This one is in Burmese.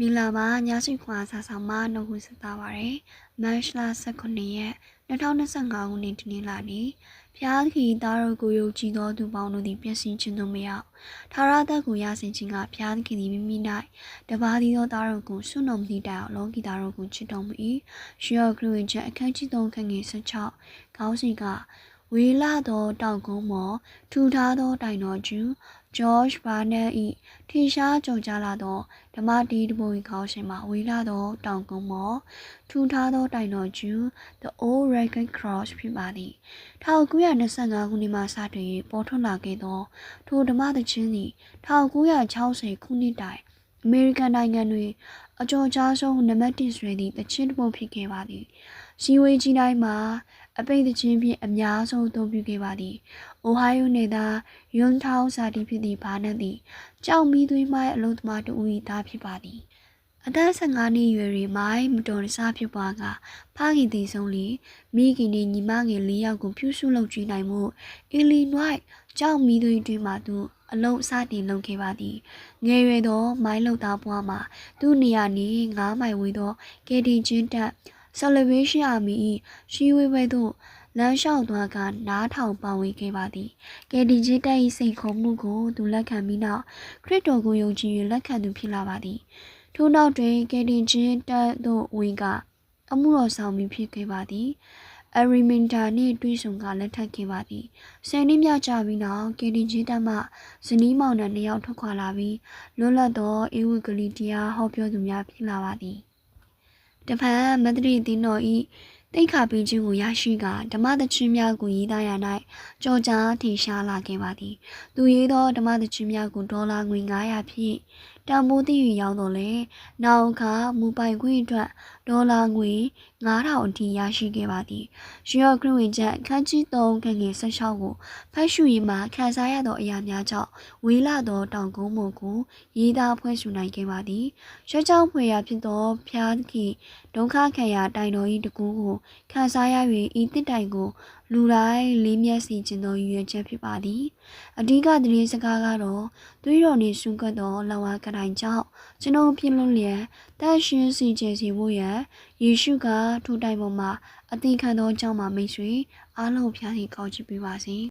မင်္ဂလာပါညစီခွာစာဆောင်မနှုတ်ခွန်းဆက်တာပါတယ်မတ်လ18ရက်2025ခုနှစ်ဒီနေ့လာနေ့ဖျားသခင်သားတော်ကိုယုံကြည်သောသူပေါင်းတို့သည်ပြည့်စင်ခြင်းသို့မရောက်ထာဝရသက်ကိုရဆင်ခြင်းကဖျားသခင်သည်မိမိ၌တပါးသည်သောသားတော်ကိုဆွတော်မသည့်တိုင်အောင်လောကီသားတော်ကိုချစ်တော်မူ၏ရှေးခရစ်ဝင်ချက်အခန်းကြီး3ခန်းငယ်16ခေါင်းစဉ်က ဝေလာသောတောက်ကုန်းမော်ထူထားသောတိုင်တော်ကျူဂျော့ချ်ဘာနက်၏ထင်ရှားကြုံကြားလာသောဓမ္မတီးတပုတ်ခေါင်းရှင်မှာဝေလာသောတောင်ကုန်းမော်ထူထားသောတိုင်တော်ကျူ The Old Rugged Cross ဖြစ်ပါသည်1925ခုနှစ်မှစတင်၍ပေါ်ထွန်းလာခဲ့သောထိုဓမ္မသချင်းသည်1960ခုနှစ်တိုင်အမေရိကန်နိုင်ငံတွင် အကျော်ကြားဆုံးနံပါတ်1ဆွေသည့်သချင်းတစ်ပုတ်ဖြစ်ခဲ့ပါသည်စီဝေးကြီးတိုင်းမှာအပိတ်သချင်းဖြင့်အများဆုံးအသုံးပြုခဲ့ပါသည်။အိုဟိုင်းယိုနယ်သားယွန်ထောင်းစာတီဖြစ်သည့်ဘာနက်သည်ကြောက်မီသွေးမိုင်းအလုံးသမားတူ၏သားဖြစ်ပါသည်။အသက်15နှစ်အရွယ်တွင်မိုင်းမတော်တဆဖြစ်ပွားကဖခင်တည်ဆုံးလီမိခင်နှင့်ညီမငယ်၄ယောက်ကိုပြုစုလုပ်ကြည့်နိုင်မှုအီလီနွိုက်ကြောက်မီသွေးတွင်မှသူ အလုံးစတင်လုပ်ခဲ့ပါသည်ငယ်ရွယ်သော မိုင်းလုံသားဘွားမှာသူ့နေရာနှင့်9မိုင်ဝေးသောကေဒီချင်းတက် Salvation Army ၏ရှိဝေးဘဲသို့လမ်းလျှောက်သွားကနားထောင်ပါဝင်ခဲ့ပါသည်။ကယ်ဒီဂျစ်တက်၏စိတ်ခုံမှုကိုသူလက်ခံပြီးနောက်ခရစ်တော်ကိုယုံကြည်၍လက်ခံသူဖြစ်လာပါသည်။ထို့နောက်တွင်ကယ်ဒီဂျစ်တက်သို့ဝင်ကအမှုတော်ဆောင်ပြီးဖြစ်ခဲ့ပါသည်။ အရီမင်တာနှင့်တွေ့ဆုံကလက်ထပ်ခဲ့ပါသည်။ဆယ်နှစ်မြကြာပြီးနောက်ကယ်ဒီဂျစ်တက်မှဇနီးမောင်နှံနှစ်ယောက်ထွက်ခွာလာပြီးလွတ်လပ်သောအေဝံဂေလိတရားဟောပြောသူများဖြစ်လာပါသည်။တဖန်မဒရီတင်းတော်ဤတိတ်ခါပေးခြင်းကိုရရှိကဓမ္မသချင်းများကိုရေးသားရ၌ကြော်ကြားထင်ရှားလာခဲ့ပါသည်သူရေးသောဓမ္မသချင်းများကိုဒေါ်လာငွေ900ဖြင့် တန်ဖိုးသိ၍ရောက်တော့လေနောက်အခါမူပိုင်ခွင့်အတွက်ဒေါ်လာငွေ9000အထိရရှိခဲ့ပါသည်ရွှေရော့ခရစ်ဝင်ချက်ခန်းကြီး3ခန်းငယ်16ကိုဖတ်ရှုရင်းမှာခံစားရသောအရာများကြောင့်ဝေလာသောတောင်ကုန်းမို့ကိုရေးသားဖွဲ့ရှုနိုင်ခဲ့ပါသည်ရွှေချောင်းဖွေရာဖြစ်သောဖျားခင်ဒုက္ခခံရာတိုင်တော်၏တကူကိုခံစားရ၍ဤတစ်တိုင်ကို လူတိုင်းလေးမျက်စီကျင်သောရည်ရွယ်ချက်ဖြစ်ပါသည်အဓိကသတင်းစကားကတော့သွေးတော်နှင့်ဆွန့်ကပ်သောလောဝါကတိုင်ကြောင့်ကျွန်ုပ်ပြင်းလွန်လျက်တန်ရှင်းစီကျစီဖို့ရန်ယေရှုကထိုတိုင်ပေါ်မှာအသင်ခံသောကြောင့်မှမိတ်ဆွေအားလုံးဖျားစီကောင်းချီးပေးပါစေ